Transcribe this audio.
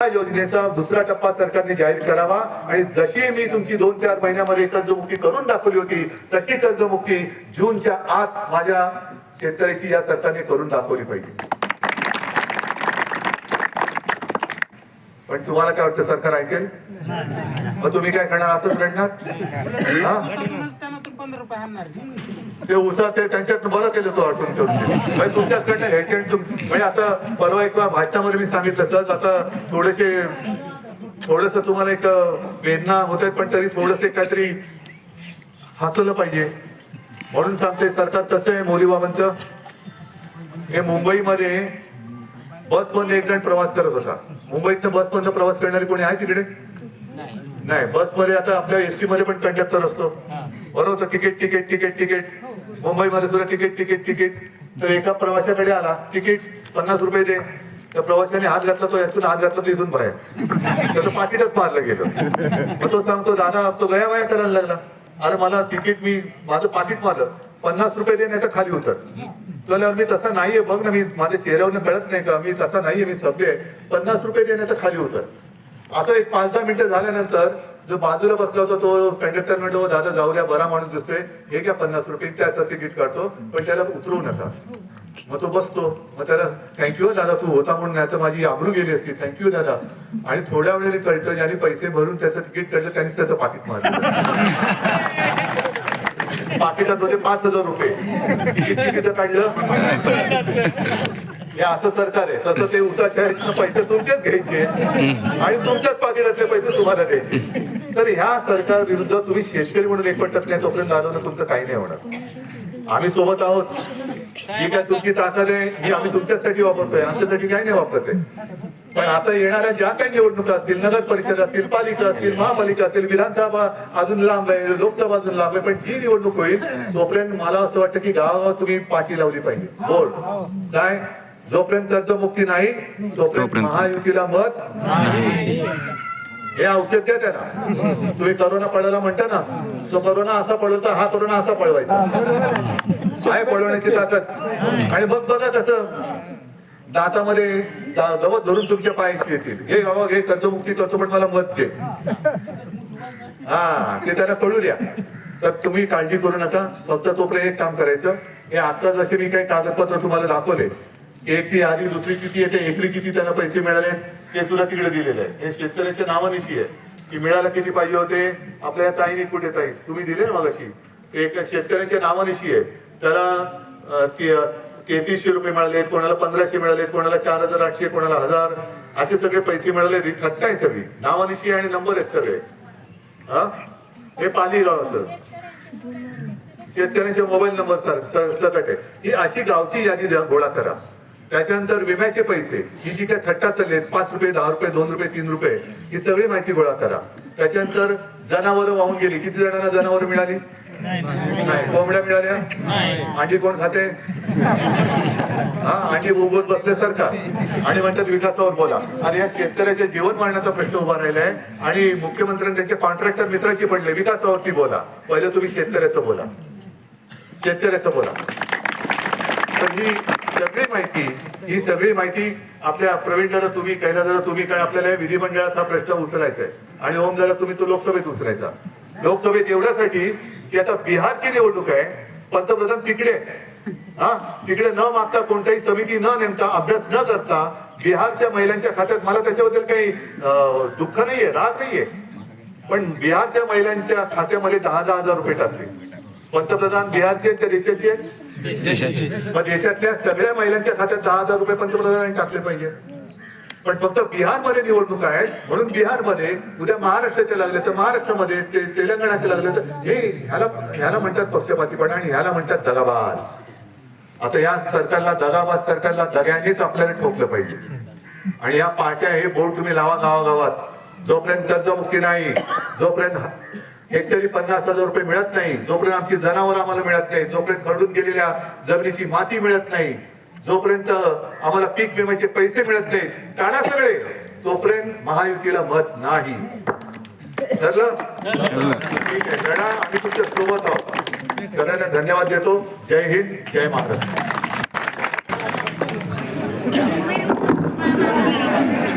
योजनेचा दुसरा टप्पा सरकारने जाहीर करावा आणि जशी मी तुमची दोन चार महिन्यामध्ये कर्जमुक्ती करून दाखवली होती तशी कर्जमुक्ती जूनच्या आत माझ्या शेतकऱ्याची या सरकारने करून दाखवली पाहिजे. पण तुम्हाला काय वाटतं सरकार ऐकेल? मग तुम्ही काय करणार? असंच रडणार? ते उसा ते त्यांच्यात बरं केलं तो वाटून ठेवून. म्हणजे तुमच्याकडनं घ्यायचे आणि तुम- म्हणजे आता परवा एक भाषणामध्ये मी सांगितलं सर आता थोडेसे थोडस तुम्हाला एक वेदना होत आहेत पण तरी थोडस काहीतरी हसवलं पाहिजे. म्हणून सांगते सरकार कसं आहे मोरीबाबांचं हे मुंबईमध्ये बसमध्ये एक जण प्रवास करत होता. मुंबईतनं बसमधनं प्रवास करणारे कोणी आहे तिकडे? नाही. बसमध्ये आता आपल्या एसटी मध्ये पण कंडक्टर असतो. बरोबर तिकीट तिकीट तिकीट तिकीट मुंबईमध्ये सुद्धा तिकीट तिकीट तिकीट तर एका प्रवाशाकडे आला. तिकीट पन्नास रुपये दे. त्या प्रवाशाने हात घातला तो यातून हात घातला तो इथून बाहेर. त्याचं पाकिटच मारलं गेलं. मग तो सांगतो दादा तो गया वया करायला लागला. अरे मला तिकीट मी माझं पाकिट मारलं. पन्नास रुपये दे नाही तर खाली उतर. तुला मी तसा नाहीये बघ ना मी माझ्या चेहऱ्यावर कळत नाही का? मी तसा नाहीये मी सभ्य आहे. पन्नास रुपये दे नाही तर खाली उतर. असं एक पाच दहा मिनिटं झाल्यानंतर जो बाजूला बसला होता तो कंडक्टर म्हणतो हो, दादा जाऊ द्या बरा माणूस दिसतोय. हे घ्या पन्नास रुपये त्याचं तिकीट काढतो पण त्याला उतरवू नका. मग तो बसतो. मग त्याला थँक्यू दादा तू होता म्हणून नाही तर माझी आबरू गेली असती. थँक्यू दादा. आणि थोड्या वेळाने कळतं ज्याने पैसे भरून त्याचं तिकीट काढलं त्यांनीच त्याचं पाकिट मारलं. पाकिटात होते पाच हजार रुपये. काढलं? हे असं सरकार आहे. तसं ते उसाच्या पैसे तुमचेच घ्यायचे. आणि तुमच्याच पाकिटातले पैसे तुम्हाला द्यायचे. तर ह्या सरकार विरुद्ध तुम्ही शेतकरी म्हणून एकवटत नाही तोपर्यंत दादवणं तुमचं काही नाही होणार. आम्ही सोबत आहोत. ही काय तुमची ताकद आहे ही आम्ही तुमच्यासाठी वापरतोय आमच्यासाठी काही नाही वापरत पण आता येणाऱ्या ज्या काही निवडणुका असतील नगर परिषद असतील पालिका असतील महापालिका असतील विधानसभा अजून लांब आहे लोकसभा अजून लांब आहे पण जी निवडणूक होईल तोपर्यंत मला असं वाटतं की गावागाव तुम्ही पाठी लावली पाहिजे. बोर्ड काय? जोपर्यंत कर्जमुक्ती नाही तोपर्यंत. महायुतीला मत हे औषध द्या त्याला. तुम्ही करोना पळायला म्हणता ना तो करोना असा पळवता हा करोना असा पळवायचा आहे पळवण्याची ताकद. आणि मग बघा कसं दातामध्ये गवत धरून तुमच्या पायाशी येतील हे गावा हे कर्जमुक्ती करतो पण मला मत दे. हा ते त्याला कळू द्या. तर तुम्ही काळजी करू नका. फक्त तोपर्यंत एक काम करायचं. हे आता जसे मी काही कागदपत्र तुम्हाला दाखवले एक ती आधी दुसरी किती येते एकरी किती त्यांना पैसे मिळाले? ते सुद्धा तिकडे दिलेलं आहे. हे शेतकऱ्यांच्या नावानिशी आहे. की मिळायला किती पाहिजे होते? आपल्या ताईने कुठे ताई? तुम्ही दिले ना मगाशी. ते एका शेतकऱ्यांच्या नावानिशी आहे. त्याला तेहतीसशे रुपये मिळाले कोणाला पंधराशे मिळाले कोणाला चार हजार आठशे कोणाला हजार. असे सगळे पैसे मिळाले थट्टा आहे सगळी. नावानिशी आणि नंबर आहेत सगळे. हा हे पाली गावातलं शेतकऱ्यांचे मोबाईल नंबर सर सकट आहे. ही अशी गावची यादी गोळा करा. त्याच्यानंतर विम्याचे पैसे ही जी काय थट्टा चालली पाच रुपये दहा रुपये दोन रुपये तीन रुपये ही सगळी माहिती गोळा करा. त्याच्यानंतर जनावरं वाहून गेली. किती जणांना जनावरं मिळाली? नाही. कोंबड्या मिळाल्या? अंडी कोण खाते? हा अंडी उभत बसल्यासारखा. आणि म्हणतात विकासावर बोला. आणि या शेतकऱ्याच्या जीवन मारण्याचा प्रश्न उभा राहिलाय. आणि मुख्यमंत्र्यांनी त्यांचे कॉन्ट्रॅक्टर मित्राची पडले. विकासावरती बोला. पहिले तुम्ही शेतकऱ्याचं बोला. शेतकऱ्याचं बोला. तर ही सगळी माहिती ही सगळी माहिती आपल्या प्रवीण दादा तुम्ही कैला दादा तुम्ही काय आपल्याला विधिमंडळात हा प्रश्न उचलायचा आहे. आणि ओम दादा तुम्ही तो लोकसभेत उचलायचा. लोकसभेत एवढ्यासाठी की आता बिहारची निवडणूक आहे पंतप्रधान तिकडे हा? तिकडे न मागता कोणत्याही समिती न नेमता अभ्यास न करता बिहारच्या महिलांच्या खात्यात मला त्याच्याबद्दल काही दुःख नाहीये राग नाहीये. पण बिहारच्या महिलांच्या खात्यामध्ये दहा दहा हजार रुपये टाकले. पंतप्रधान बिहारचे आहेत त्या देशाचे आहेत? मग देशातल्या सगळ्या महिलांच्या खात्यात दहा हजार रुपये पंतप्रधानांनी टाकले पाहिजे. पण फक्त बिहारमध्ये निवडणूक आहेत म्हणून बिहारमध्ये उद्या महाराष्ट्राचे लागले तर महाराष्ट्रामध्ये ते तेलंगणाचे लागले तर हे ह्याला ह्याला म्हणतात पक्षपातीपणा आणि ह्याला म्हणतात दगाबाज. आता या सरकारला दगाबाज सरकारला दग्यांनीच आपल्याला ठोकलं पाहिजे. आणि या पार्ट्या हे बोर्ड तुम्ही लावा गावागावात. जोपर्यंत कर्जमुक्ती नाही जोपर्यंत हेक्टरी पन्नास हजार रुपये मिळत नाही. जोपर्यंत आमची जनावर आम्हाला मिळत नाही जोपर्यंत खरडून गेलेल्या जमिनीची माती मिळत नाही जोपर्यंत आम्हाला पीक विम्याचे पैसे मिळत नाही टाळा सगळे तोपर्यंत महायुतीला मत नाही. ठरलं ठीक आहे लढा आम्ही तुमच्यासोबत आहोत. सगळ्यांना धन्यवाद देतो. जय हिंद जय महाराष्ट्र.